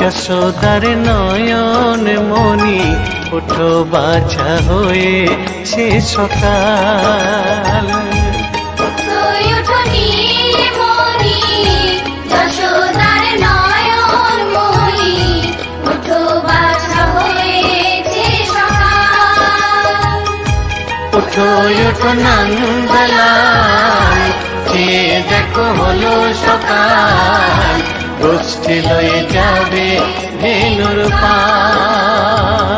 যশোদার নয়ন মনি ওঠো বাছা হয়ে সে সকাল। ওঠো ওঠো যে দেখো হলো সকাল। লয়ে যাবে ধেনুর পাল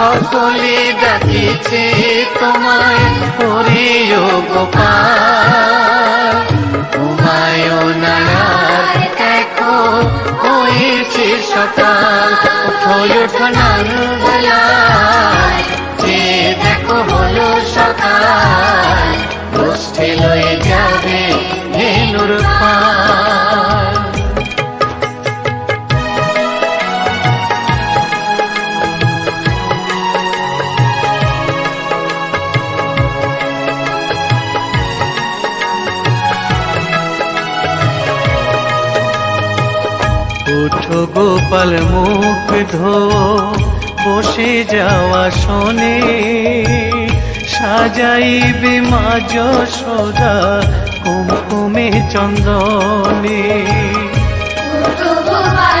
সকলে ডাকিছে তোমায় হরিও গোপাল। তোমায় নায়ার দেখো হয়েছে সকাল। ওঠো উঠো গোপাল মুখ ধো বসে যাওয়া শোনে। সাজাইবে মা সদা কুমকুমে চন্দনে। গোপাল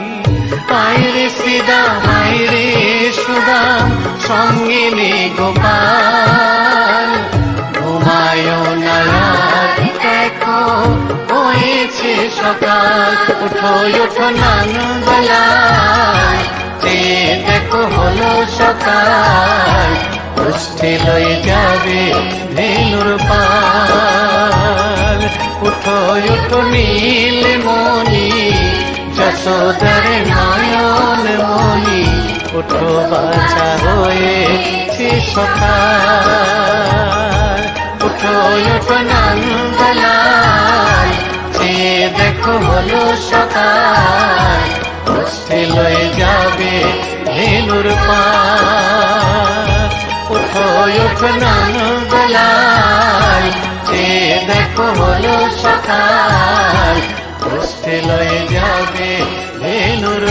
আইরে সিদা আইরে সুদাম সঙ্গে নে গোপাল ঘুমায় না দেখো, হয়েছে সকাল। উঠো উঠো নন্দলাল দেখো, হলো সকাল। গোষ্ঠী লয়ে যাবে ধেনুর পাল। উঠো উঠো, নীল মনি যশোদার নয়ন মনি উঠো বাছা হয়েছে সকাল। উঠো উঠো নন্দলাল যে দেখো হলো সকাল। গোষ্ঠী লয়ে যাবে ধেনুর পাল। উঠো উঠো নন্দলাল চেয়ে দেখো হলো সকাল। উঠে লয়ে যাবে ভেনুর